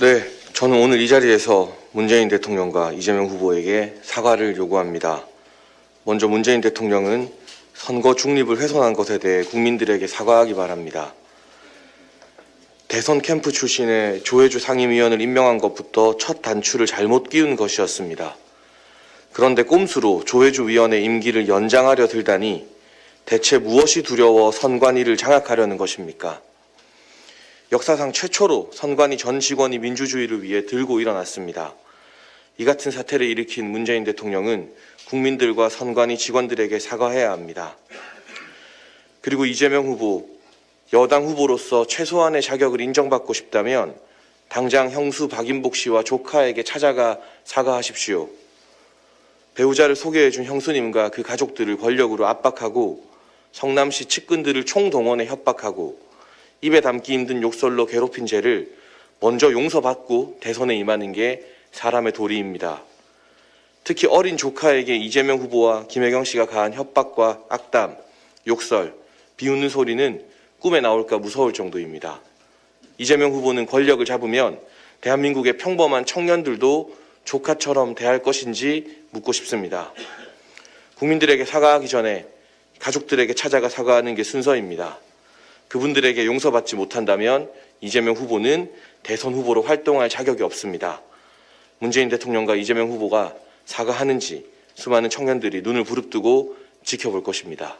네, 저는 오늘 이 자리에서 문재인 대통령과 이재명 후보에게 사과를 요구합니다. 먼저 문재인 대통령은 선거 중립을 훼손한 것에 대해 국민들에게 사과하기 바랍니다. 대선 캠프 출신의 조혜주 상임위원을 임명한 것부터 첫 단추를 잘못 끼운 것이었습니다. 그런데 꼼수로 조혜주 위원의 임기를 연장하려 들다니 대체 무엇이 두려워 선관위를 장악하려는 것입니까? 역사상 최초로 선관위 전 직원이 민주주의를 위해 들고 일어났습니다. 이 같은 사태를 일으킨 문재인 대통령은 국민들과 선관위 직원들에게 사과해야 합니다. 그리고 이재명 후보, 여당 후보로서 최소한의 자격을 인정받고 싶다면 당장 형수 박인복 씨와 조카에게 찾아가 사과하십시오. 배우자를 소개해준 형수님과 그 가족들을 권력으로 압박하고 성남시 측근들을 총동원해 협박하고 입에 담기 힘든 욕설로 괴롭힌 죄를 먼저 용서받고 대선에 임하는 게 사람의 도리입니다. 특히 어린 조카에게 이재명 후보와 김혜경 씨가 가한 협박과 악담, 욕설, 비웃는 소리는 꿈에 나올까 무서울 정도입니다. 이재명 후보는 권력을 잡으면 대한민국의 평범한 청년들도 조카처럼 대할 것인지 묻고 싶습니다. 국민들에게 사과하기 전에 가족들에게 찾아가 사과하는 게 순서입니다. 그분들에게 용서받지 못한다면 이재명 후보는 대선 후보로 활동할 자격이 없습니다. 문재인 대통령과 이재명 후보가 사과하는지 수많은 청년들이 눈을 부릅뜨고 지켜볼 것입니다.